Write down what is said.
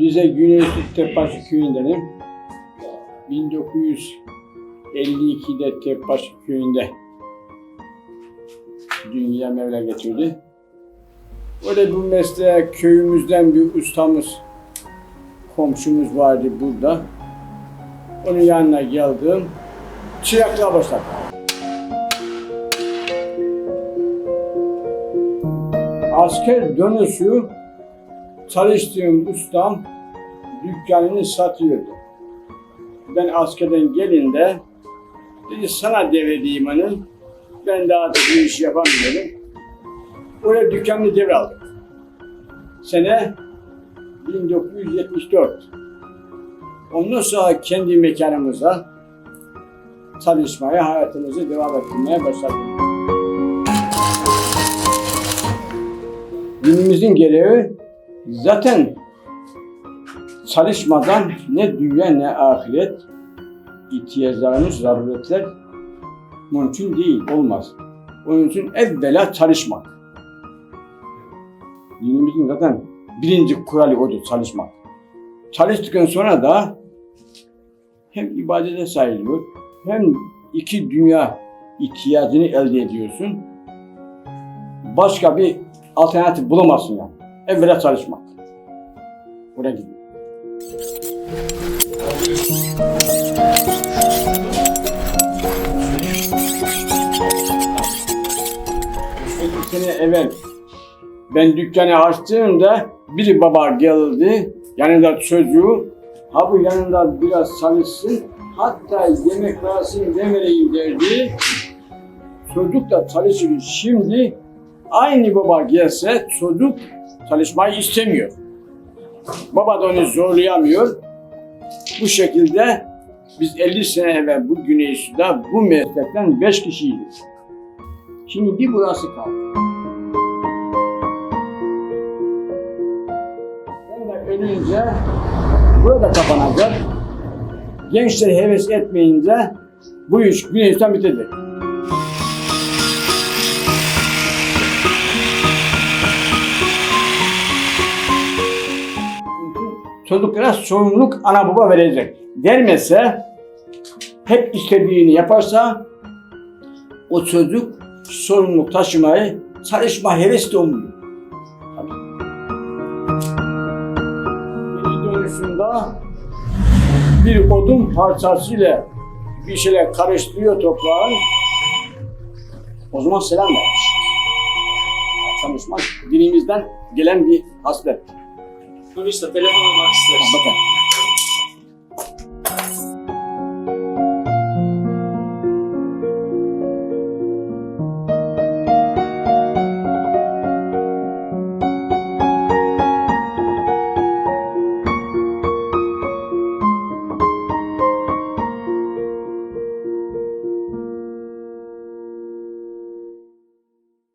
Rize Güneysu Tepebaşı köyündenim. 1952'de Tepebaşı köyünde dünya Mevla getirdi. Öyle bu mesleğe köyümüzden bir ustamız, komşumuz vardı burada. Onun yanına geldim. Çıraklığa başladım. Asker dönüşü çalıştığım ustam dükkanını satıyordu. Ben askerden gelinde dedi sana devredeyim onu. Ben daha da bu işi yapamıyorum. Oraya dükkanını devraldım. Sene 1974. Ondan sonra kendi mekanımıza çalışmaya, hayatımızı devam ettirmeye başladık. Dinimizin gereği zaten çalışmadan ne dünya ne ahiret ihtiyaçlarımız, zaruretler mümkün değil, olmaz. Onun için evvela çalışmak. Dinimizin zaten birinci kuralı odur, çalışmak. Çalıştıktan sonra da hem ibadete sayılıyor, hem iki dünya ihtiyacını elde ediyorsun. Başka bir alternatif bulamazsın yani. Evvela çalışmak. Oraya gidiyor. Sene evvel ben dükkanı açtığımda biri baba geldi. Yanında çocuğu. Ha bu yanında biraz çalışsın. Hatta yemek versin demeleyim derdi. Çocuk da çalışır. Şimdi aynı baba gelse çocuk çalışmayı istemiyor. Baba da onu zorlayamıyor. Bu şekilde biz 50 sene evvel bu Güneysu'da bu meslekten 5 kişiydik. Şimdi bir burası kaldı. Ben de ölünce burada kapanacak. Gençler heves etmeyince bu iş Güneysu'dan bitirdi. Çocuklara sorumluluk ana baba verecek. Vermezse, hep istediğini yaparsa o çocuk sorumluluk taşımayı çalışma heves de olmuyor. Geri dönüşünde bir odun parçasıyla bir şeyler karıştırıyor toprağın. O zaman selam vermiş. Çalışmak dinimizden gelen bir haslet. Kumusta? Dalawa mga masters. Ah, baka.